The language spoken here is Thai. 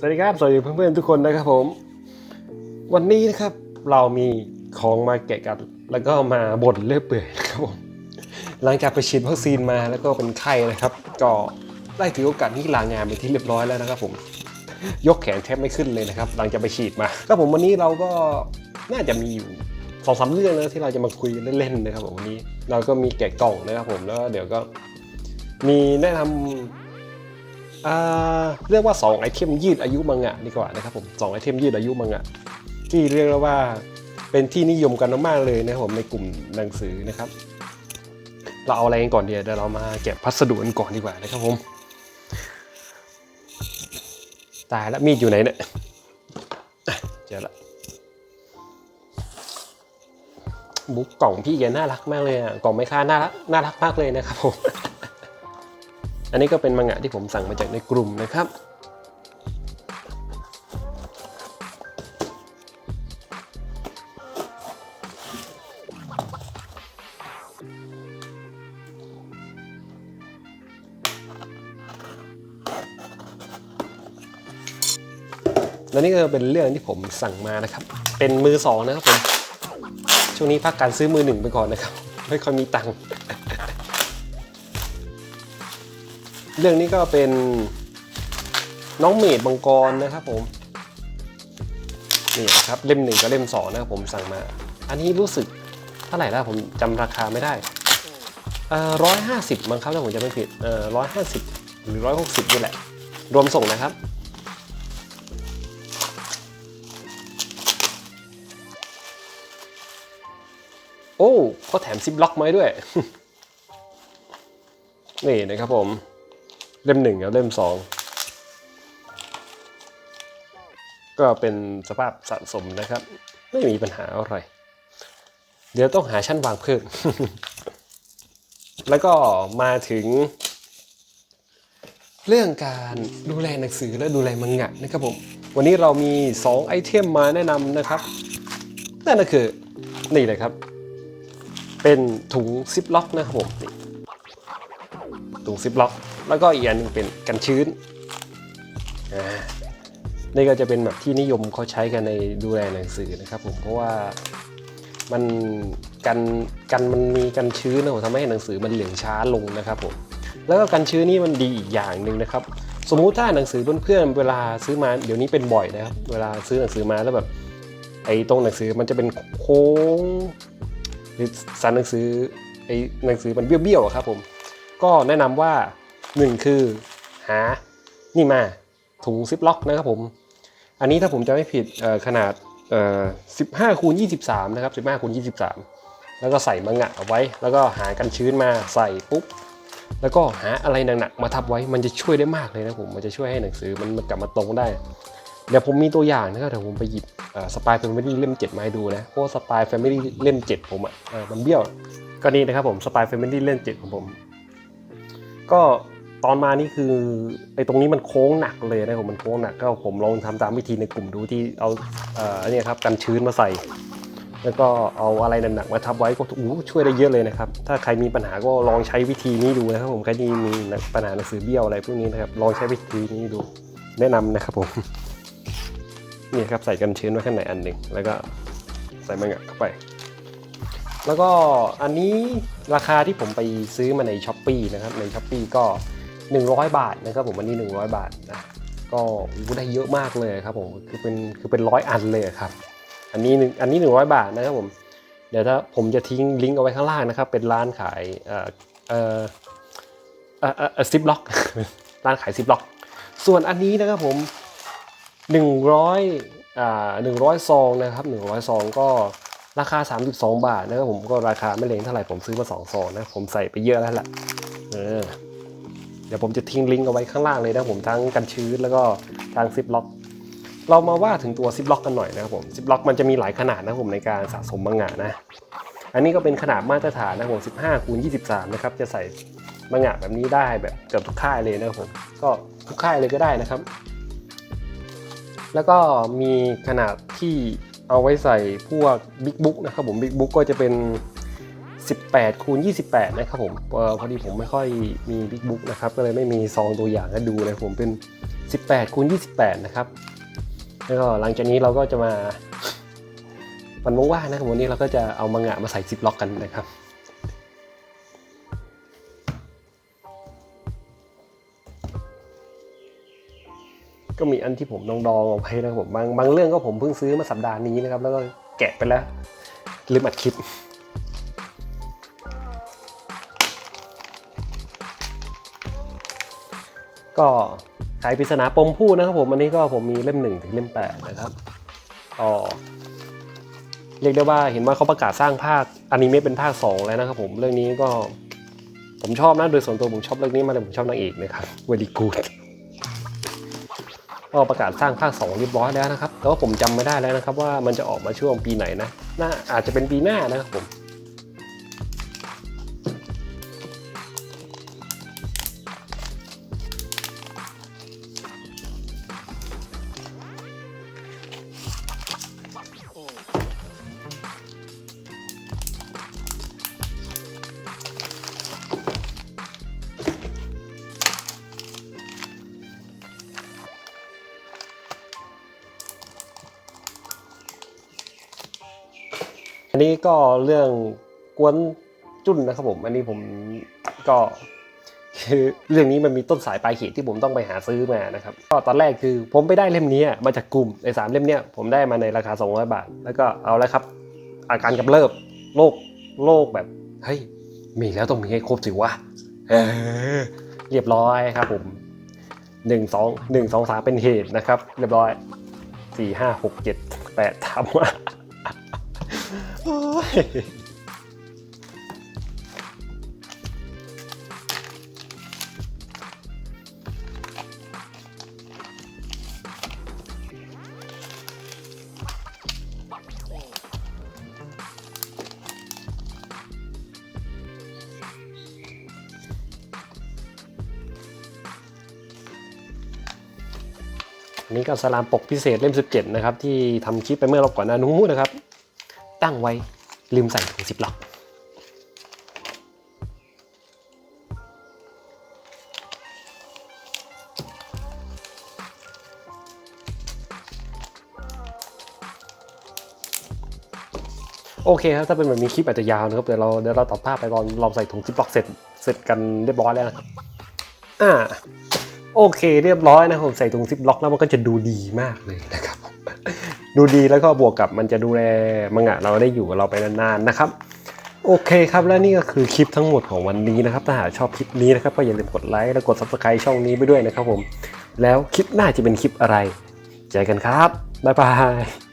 สวัสดีครับ สวัสดีเพื่อนๆทุกคนนะครับผม วันนี้นะครับเรามีของมาแกะกันแล้วก็มาบ่นเลื่อยเปื่อยครับผมหลังจากไปฉีดวัคซีนมาแล้วก็เป็นไข้นะครับ ก็ได้ถือโอกาสที่ลางานไปที่เรียบร้อยแล้วนะครับ ผมยกแขนแทบไม่ขึ้นเลยนะครับ หลังจากไปฉีดมาก็ผมวันนี้เราก็น่าจะมีอยู่สองสามเรื่องนะที่เราจะมาคุยกันเล่นๆนะครับผมวันนี้ เราก็มีแกะกล่องนะครับผมแล้วเดี๋ยวก็มีแนะนำอ่า เรียกว่า 2 ไอเทมยืดอายุมังงะดีกว่านะครับผมสองไอเทมยืดอายุมังงะที่เรียกว่าเป็นที่นิยมกันมากๆเลยนะครับผมในกลุ่มหนังสือนะครับ เราเอาอะไรกันก่อนเดียวเดี๋ยวเรามาแกะพัสดุกันก่อนดีกว่านะครับผมตายแล้วมีดอยู่ไหนเนี่ยเจอละบุ๊กกล่องพี่แกน่ารักมากเลยอะกล่องไม่ค่าน่ารักน่ารักมากเลยนะครับผม อันนี้ก็เป็นมังงะที่ผมสั่งมาจากในกลุ่มนะครับ และนี่ก็เป็นเรื่องที่ผมสั่งมานะครับ เป็นมือสองนะครับผม ช่วงนี้พักการซื้อมือหนึ่งไปก่อนนะครับ ไม่ค่อยมีตังค์ เรื่องนี้ก็เป็นน้องเมดมังกรนะครับผมนี่นะครับเล่มหนึ่งกับเล่มสองนะครับผมสั่งมา อันนี้รู้สึกเท่าไหร่แล้วผมจำราคาไม่ได้ร้อยห้าสิบมั้งครับถ้าผมจะไม่ผิดอ่อร้อยห้าสิบหรือร้อยหกสิบนี่แหละ รวมส่งนะครับ โอ้เขาแถมซิปล็อกมาให้ด้วย นี่นะครับผม เล่มหนึ่งกับเล่มสองก็เป็นสภาพสะสมนะครับ ไม่มีปัญหาอะไร เดี๋ยวต้องหาชั้นวางเพิ่มแล้วก็มาถึง เรื่องการดูแลหนังสือและดูแลมังงะนะครับผม วันนี้เรามี 2 ไอเทมมาแนะนำนะครับ นั่นก็คือนี่เลยครับ เป็นถุงซิปล็อกนะครับผมถุงซิปล็อก แล้วก็อีกอันหนึงเป็นกันชื้นอ่านี่ก็จะเป็นแบบที่นิยมเขาใช้กันในดูแลหนังสือนะครับผมเพราะว่ามันกันกันมันมีกันชื้นนะผมทำให้หนังสือมันเหลืองช้าลงนะครับผมแล้วก็กันชื้นนี่มันดีอีกอย่างหนึ่งนะครับ สมมุติถ้าหนังสือเพื่อนๆเวลาซื้อมาเดี๋ยวนี้เป็นบ่อยนะครับ เวลาซื้อหนังสือมาแล้วแบบไอ้ตรงหนังสือมันจะเป็นโค้งหรือสารหนังสือไอ้หนังสือมันเบี้ยวๆอะครับผมก็แนะนำว่า 1คือหานี่มาถุงซิปล็อกนะครับผม อันนี้ถ้าผมจะไม่ผิดขนาดเอ่อ15คูณ23 นะครับ 15คูณ23 แล้วก็ใส่มังงะเอาไว้ แล้วก็หากันชื้นมาใส่ปุ๊บ แล้วก็หาอะไรหนักๆมาทับไว้ มันจะช่วยได้มากเลยนะผม มันจะช่วยให้หนังสือมันกลับมาตรงได้ เดี๋ยวผมมีตัวอย่างนะครับเดี๋ยวผมไปหยิบสปายแฟมิลี่เล่ม7มาให้ดูนะ เพราะสปายแฟมิลี่เล่ม7 ผมอะมันเบี้ยว ก็นี่นะครับผมสปายแฟมิลี่เล่ม7ของผม ก็ ตอนมานี่คือไอ้ตรงนี้มันโค้งหนักเลยนะผมมันโค้งหนักก็ผมลองทำตามวิธีในกลุ่มดูที่เอาเอ่อเนี่ยครับกันชื้นมาใส่ แล้วก็เอาอะไรหนักๆมาทับไว้ก็อู้ช่วยได้เยอะเลยนะครับ ถ้าใครมีปัญหาก็ลองใช้วิธีนี้ดูนะครับผมใครที่มีปัญหาหนังสือเบี้ยวอะไรพวกนี้นะครับลองใช้วิธีนี้ดูแนะนำนะครับผมนี่ครับใส่กันชื้นไว้ข้างในอันหนึ่งแล้วก็ใส่มังงะเข้าไป แล้วก็อันนี้ราคาที่ผมไปซื้อมาในช้อปปีนะครับในช้อปปีก็ 100 บาทนะครับผมอันนี้ 100 บาทนะก็ได้เยอะมากเลยครับผมคือเป็นคือเป็นร้อยอันเลยครับ อันนี้หนึ่งอันนี้ 100 บาทนะครับผมเดี๋ยวถ้าผมจะทิ้งลิงก์เอาไว้ข้างล่างนะครับ เป็นร้านขายเอ่อเอ่อเอ่อเอ่อซิปล็อกร้านขายซิปล็อก ส่วนอันนี้นะครับผม100อ่า100 ซองนะครับ 100 ซองก็ราคา 32 บาทนะครับผมก็ราคาไม่เลงเท่าไหร่ผมซื้อมา 2 ซองนะผมใส่ไปเยอะแล้วล่ะเออ เดี๋ยวผมจะทิ้งลิงก์เอาไว้ข้างล่างเลยนะผมทั้งกันชื้นแล้วก็ทางซิปล็อก เรามาว่าถึงตัวซิปล็อกกันหน่อยนะครับผมซิปล็อกมันจะมีหลายขนาดนะผมในการสะสมมังงะนะ อันนี้ก็เป็นขนาดมาตรฐานนะผม 15คูณ23 นะครับ จะใส่มังงะแบบนี้ได้แบบเกือบทุกค่ายเลยนะครับผม ก็ทุกค่ายเลยก็ได้นะครับ แล้วก็มีขนาดที่เอาไว้ใส่พวกบิ๊กบุ๊กนะครับผมบิ๊กบุ๊กก็จะเป็น 18คูณ28 นะครับผมออพอดีผมไม่ค่อยมีบิ๊กบุ๊กนะครับ ก็เลยไม่มีซองตัวอย่างให้ดูเลยผมเป็น 18คูณ28 นะครับ แล้วก็หลังจากนี้เราก็จะมาวันว่างๆนะครับวันนี้เราก็จะเอามังงะมาใส่ซิปล็อกกันนะครับก็มีอันที่ผมดองดองเอาไว้นะครับผมบางบางเรื่องก็ผมเพิ่งซื้อมาสัปดาห์นี้นะครับ แล้วก็แกะไปแล้วลืมอัดคลิป ก็ไขปริศนาปมผู้นะครับผมอันนี้ก็ผมมีเล่มหนึ่งถึงเล่มแปดนะครับก็เรียกได้ว่าเห็นว่าเขาประกาศสร้างภาคอนิเมะเป็นภาคสองแล้วนะครับผมเรื่องนี้ก็ผมชอบนะโดยส่วนตัวผมชอบเรื่องนี้มาเลยผมชอบนางเอกนะครับเวลีกูดก็ประกาศสร้างภาคสองเรียบร้อยแล้วนะครับแต่ว่าผมจำไม่ได้แล้วนะครับว่ามันจะออกมาช่วงปีไหนนะน่าอาจจะเป็นปีหน้านะครับผม อันนี้ก็เรื่องกวนจุ้นนะครับผม อันนี้ผมก็คือเรื่องนี้มันมีต้นสายปลายเหตุที่ผมต้องไปหาซื้อมานะครับ ก็ตอนแรกคือผมไปได้เล่มนี้มาจากกลุ่มในสามเล่มเนี้ยผมได้มาในราคา 200 บาท แล้วก็เอาแล้วครับ อาการกำเริบโรคโรคแบบเฮ้ยมีแล้วต้องมีให้ครบสิวะเออเรียบร้อยครับผมหนึ่งสองหนึ่งสองสามเป็นเหตุนะครับ เรียบร้อยสี่ห้าหกเจ็ดแปดทำมา นนี้ก็สลามปกพิเศษเล่ม 17 นะครับ ที่ทำคลิปไปเมื่อรอบก่อนหน้านู้นนะครับ ตั้งไว้ลืมใส่ถุงซิปล็อก โอเคครับ ถ้าเป็นแบบนี้คลิปอาจจะยาวนะครับ เดี๋ยวเราเดี๋ยวเราตัดภาพไปตอนเราใส่ถุงซิปล็อกเสร็จเสร็จกันเรียบร้อยแล้วนะครับอ่าโอเค เรียบร้อยนะผมใส่ถุงซิปล็อกแล้วมันก็จะดูดีมากเลยนะครับ ดูดีแล้วก็บวกกับมันจะดูแลมังงะเราได้อยู่กับเราไปนานๆนะครับโอเคครับ และนี่ก็คือคลิปทั้งหมดของวันนี้นะครับ ถ้าหากชอบคลิปนี้นะครับก็อย่าลืมกดไลค์และกด subscribe ช่องนี้ไปด้วยนะครับผม แล้วคลิปหน้าจะเป็นคลิปอะไร เจอกันครับ บ๊ายบาย